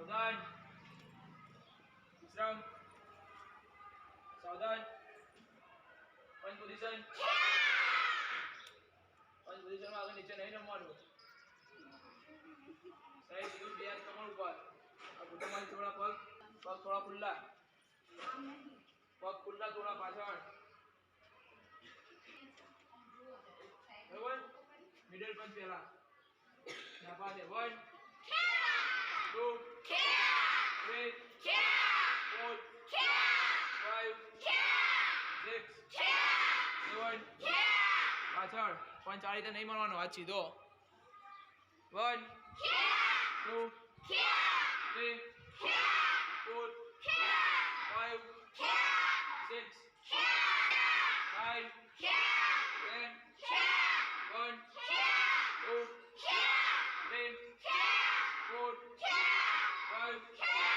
સાવધાન વિશ્રામ સાવધાન પંચ પોઝિશન પંચ પોઝિશનમાં આગળ નીચે નહીં રમવાનું સહી સીધું બે હાથ કમર ઉપર આ ઘૂંટણમાંથી થોડા પગ. પગ થોડા ખુલ્લા. પગ ખુલ્લા થોડા પાછળ. બરોબર? મિડલ પંચ પહેલા. ડાબા હાથે વન વન પાછળ પણ ચાર રીતે નહીં માનવાનું હાથ સીધો one two three four five six nine ten one two three four five